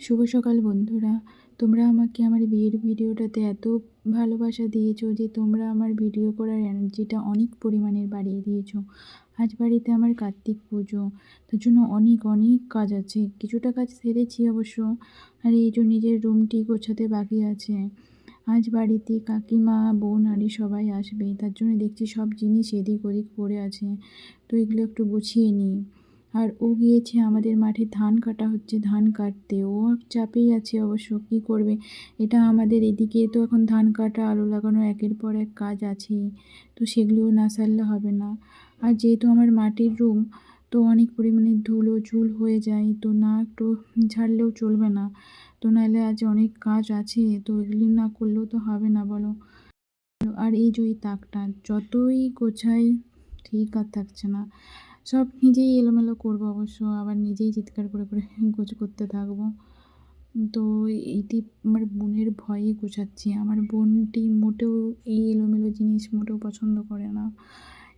শুভ সকাল বন্ধুরা। তোমরা আমাকে আমার বিয়ের ভিডিওটাতে এত ভালোবাসা দিয়েছ যে তোমরা আমার ভিডিও করার এনার্জিটা অনেক পরিমাণের বাড়িয়ে দিয়েছ। আজ বাড়িতে আমার কার্তিক পুজো। তার জন্য অনেক অনেক কাজ আছে। কিছুটা কাজ সেরেছি অবশ্য। আর এই জন্য নিজের রুমটি গোছাতে বাকি আছে। আজ বাড়িতে কাকিমা, বোন আরে সবাই আসবে। তার জন্য দেখছি সব জিনিস এদিক ওদিক পড়ে আছে। তো এগুলো একটু গুছিয়ে নিই। আর ও গিয়েছে আমাদের মাঠে, ধান কাটা হচ্ছে, ধান কাটতে। ও চাপেই আছে অবশ্য, কী করবে? এটা আমাদের এদিকে তো এখন ধান কাটা, আলু লাগানো, একের পর এক কাজ আছেই। তো সেগুলোও না সারলে হবে না। আর যেহেতু আমার মাটির রুম, তো অনেক পরিমাণে ধুলো ঝুল হয়ে যায়, তো না একটু ঝাড়লেও চলবে না। তো নাহলে আজ অনেক কাজ আছে, তো এগুলি না করলেও তো হবে না, বলো। আর এই যে ওই তাকটা, যতই গোছাই, ঠিক আর থাকছে না। সব নিজেই এলোমেলো করব অবশ্য, আবার নিজেই চিৎকার করে করে গোছ করতে থাকব। তো এইটি আমার বোনের ভয়ে গোছাচ্ছি। আমার বোনটি মোটেও এই এলোমেলো জিনিস মোটেও পছন্দ করে না।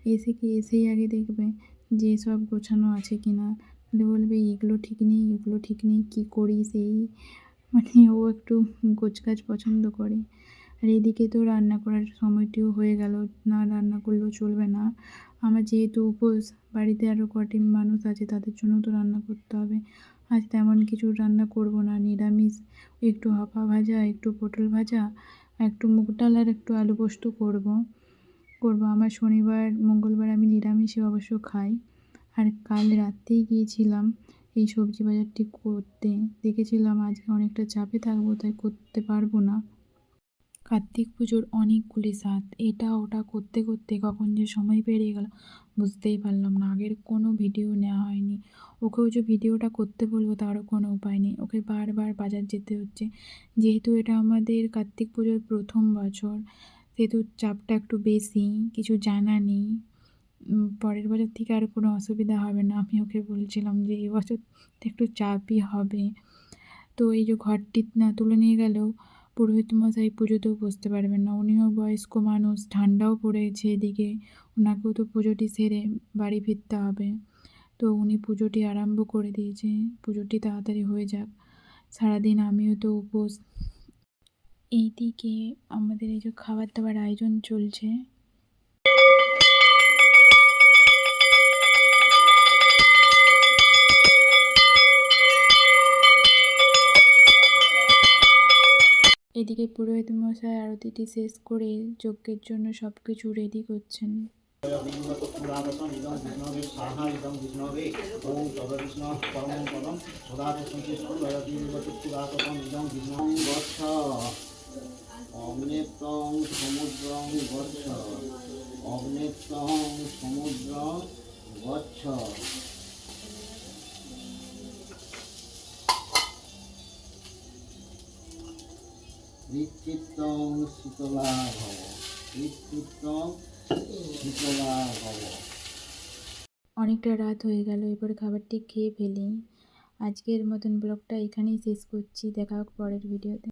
এসে কি এসেই আগে দেখবে যে সব গোছানো আছে কি না। তাহলে বলবে, এগুলো ঠিক নেই, এগুলো ঠিক নেই, কী করি সেই? মানে ও একটু গোছগাছ পছন্দ করে। আর এদিকে তো রান্না করার সময়টিও হয়ে গেল। না রান্না করলেও চলবে না। আমার যেহেতু উপোস, বাড়িতে আরও কটি মানুষ আছে তাদের জন্য তো রান্না করতে হবে। আজ তেমন কিছু রান্না করব না। নিরামিষ, একটু হাফা ভাজা, একটু পটল ভাজা, একটু মুগ ডাল আর একটু আলু পোস্ত করব। করব। আমার শনিবার, মঙ্গলবার আমি নিরামিষে অবশ্য খাই। আর কাল রাত্রেই গিয়েছিলাম এই সবজি বাজারটি করতে। দেখেছিলাম আজকে অনেকটা চাপে থাকব, তাই করতে পারব না। কার্তিক পুজোর অনেকগুলি স্বাদ। এটা ওটা করতে করতে কখন যে সময় পেরিয়ে গেল, বুঝতেই পারলাম না। আগের কোনো ভিডিও নেওয়া হয়নি। ওকেও যে ভিডিওটা করতে বলব তারও কোনো উপায় নেই। ওকে বারবার বাজার যেতে হচ্ছে। যেহেতু এটা আমাদের কার্তিক পুজোর প্রথম বছর, সেহেতু চাপটা একটু বেশি, কিছু জানা নেই। পরের বছর থেকে আর কোনো অসুবিধা হবে না। আমি ওকে বলছিলাম যে এই বছর একটু চাপই হবে। তো এই যে ঘরটি না তুলে নিয়ে গেলেও পুরোহিত মশাই পুজোতেও বসতে পারবেন না। উনিও বয়স্ক মানুষ, ঠান্ডাও পড়েছে এদিকে। ওনাকেও তো পুজোটি সেরে বাড়ি ফিরতে হবে। তো উনি পুজোটি আরম্ভ করে দিয়েছে। পুজোটি তাড়াতাড়ি হয়ে যাক। সারাদিন আমিও তো উপোস। এইদিকে আমাদের এই যে খাবার দাবার আয়োজন চলছে এদিকে পুরোহিত মশাই আরতিটি শেষ করে যজ্ঞের জন্য সব কিছু রেডি করছেন। পুরাগতম সমুদ্রং গচ্ছ অগ্নেত্রং সমুদ্র গচ্ছ। শীতলা ভব শীতলা ভব অনেকটা রাত হয়ে গেল, এবার খাবারটি খেয়ে ফেলি। আজকের মতন ব্লগটা এখানেই শেষ করছি, দেখা হোক পরের ভিডিওতে।